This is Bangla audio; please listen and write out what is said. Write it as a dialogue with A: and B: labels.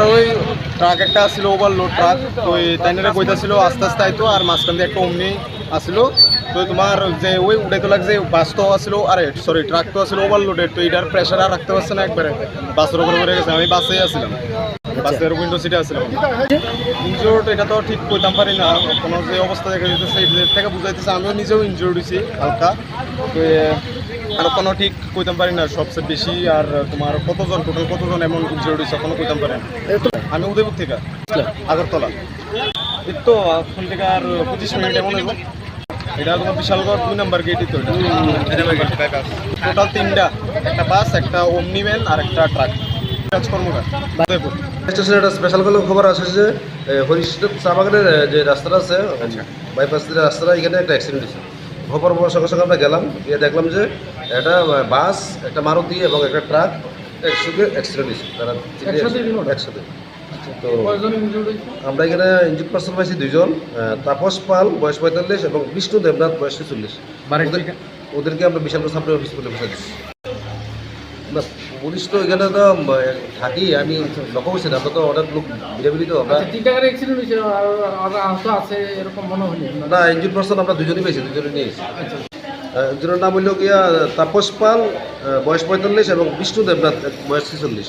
A: আমরা ওই ট্রাক একটা আসছিল ওভারলোড ট্রাক তো তাইনারে কইতাছিল আস্তে আস্তে আইতো, আর মাঝখান দিয়ে একটা অমনি আসলো তো তোমার যে ওই উড়াইতে লাগছে বাস তো আসলো আরে সরি ট্রাক তো আসলো ওভারলোডেড তো এটার প্রেশার আর রাখতে পারছে না একবারে। বাসের উপরে পড়ে গেছে, আমি বাসেই আসছিলাম। বাসের উইন্ডো সিটে আসছিলাম। ইনজোর্ড এটা তো ঠিক কইতাম পারি না কোনো যে অবস্থা দেখা যেতেছে এর থেকে বুঝাইতেছে, আমিও নিজেও ইনজোর্ড হয়েছি হালকা। তো আর কোনো ঠিক কইতাম পারি না সবচেয়ে বেশি আর তোমার কতজন টোটাল কতজন এমন ইনজোর্ড হয়েছে কোনো কইতাম পারি না। আমি উদয়পুর থেকে আগরতলা। এই তো এখন থেকে আর পঁচিশ মিনিট এমন হইব। এটা তোমার বিশালগড় দুই নাম্বার গেটই তো টোটাল তিনটা একটা বাস একটা ওমনি ভ্যান আর একটা ট্রাক
B: একটা স্পেশাল কোনো খবর আসে যে হরিষ্ঠ চা বাগানের যে রাস্তাটা আছে বাইপাস রাস্তাটা এখানে একটা অ্যাক্সিডেন্ট হয়েছে। খবর পাওয়ার সঙ্গে সঙ্গে আমরা গেলাম গিয়ে দেখলাম যে একটা বাস একটা মারুতি এবং একটা ট্রাক একসঙ্গে অ্যাক্সিডেন্ট হয়েছে তারা একসাথে তো আমরা এখানে ইঞ্জিন পার্সন পাইছি দুইজন তাপস পাল বয়স পঁয়তাল্লিশ এবং বিষ্ণু দেবনাথ বয়স ছেচল্লিশ। ওদের- ওদেরকে আমরা বিশাল সাপ্লাই অফিস বলে বসে দিচ্ছি পুলিশ তো এখানে তো থাকি আমি লক্ষ্য করছি না তো অর্ডার লোক বিরাবিলি তো আমরা
C: তিন টাকার অ্যাক্সিডেন্ট হয়েছে আর আহত আছে এরকম মনে হয়নি।
B: না ইঞ্জিন পার্সন আমরা দুজনই পেয়েছি দুজনে নিয়ে এসেছি। একজনের নাম হইল গিয়া তাপস পাল বয়স পঁয়তাল্লিশ এবং বিষ্ণু দেবনাথ বয়স ছেচল্লিশ।